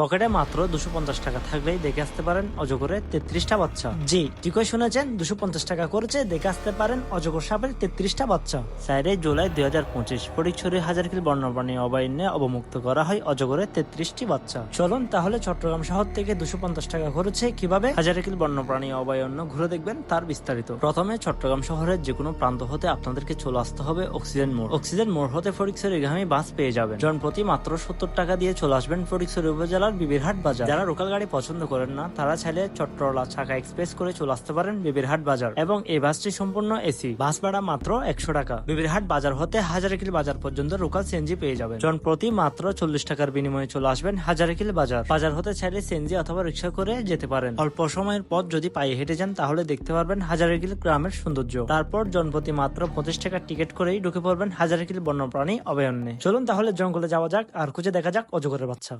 পকেটে মাত্র দুশো পঞ্চাশ টাকা থাকলেই দেখে আসতে পারেন অজগরে তেত্রিশটা বাচ্চা। জি, ঠিকই শুনেছেন, দুশো পঞ্চাশ টাকা করেছে, দেখে আসতে পারেন অজগর সাপের তেত্রিশটা বাচ্চা। সাইডে জুলাই দুই হাজার পঁচিশ ফটিকছড়ি হাজারকিল বন্যপ্রাণী অভয়ারণ্যে অবমুক্ত করা হয় অজগরের তেত্রিশটি বাচ্চা। চলুন তাহলে চট্টগ্রাম শহর থেকে দুশো পঞ্চাশ টাকা করেছে কীভাবে? হাজারকিল বন্যপ্রাণী অভয়ারণ্য ঘুরে দেখবেন তার বিস্তারিত। প্রথমে চট্টগ্রাম শহরের যে কোনো প্রান্ত হতে আপনাদেরকে চলে আসতে হবে অক্সিজেন মোড়। অক্সিজেন মোড় হতে ফটিকছড়ি গামী বাস পেয়ে যাবেন। জনপ্রতি মাত্র সত্তর টাকা দিয়ে চলে আসবেন ফটিকছড়ি উপজেলার বিবিরহাট বাজার। যারা লোকাল গাড়ি পছন্দ করেন না, তারা চাইলে চট্টলা ছাকা এক্সপ্রেস করে চলে আসতে পারেন বিবিরহাট বাজার। এবং এই বাসটি সম্পূর্ণ এসি। বাস ভাড়া মাত্র একশো টাকা। বিবিরহাট বাজার হতে হাজারিকিল বাজার পর্যন্ত লোকাল সিএনজি পেয়ে যাবেন। জনপ্রতি মাত্র চল্লিশ টাকার বিনিময়ে চলে আসবেন হাজারিকিল বাজার। বাজার হতে চাইলে সিএনজি অথবা রিক্সা করে যেতে পারেন। অল্প সময়ের পথ যদি পায়ে হেঁটে যান, তাহলে দেখতে পারবেন হাজারিকিল গ্রামের সৌন্দর্য। তারপর জনপ্রতি মাত্র পঁচিশ টাকার টিকিট করেই ঢুকে পড়বেন হাজারিকিল বন্যপ্রাণী অভয়ারণ্যে। চলুন তাহলে জঙ্গলে যাওয়া যাক, আর খুঁজে দেখা যাক অজগরের বাচ্চা।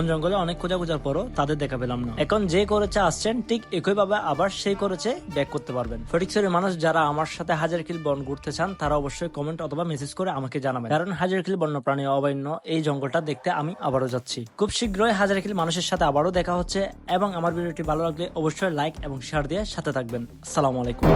বন জঙ্গলে অনেক খোঁজা খোঁজার পরও তাদের দেখা পেলাম না। এখন যে করেছে আসছেন, ঠিক একইভাবে আবার সেই করেছে ব্যাক করতে পারবেন। ফটিকছড়ির মানুষ যারা আমার সাথে হাজার কিল বন ঘুরতে চান, তারা অবশ্যই কমেন্ট অথবা মেসেজ করে আমাকে জানাবেন। কারণ হাজার কিল বন্যপ্রাণী অবৈন্য, এই জঙ্গলটা দেখতে আমি আবারও যাচ্ছি। খুব শীঘ্রই হাজার কিল মানুষের সাথে আবারও দেখা হচ্ছে এবং আমার ভিডিওটি ভালো লাগলে অবশ্যই লাইক এবং শেয়ার দিয়ে সাথে থাকবেন। সালাম আলাইকুম।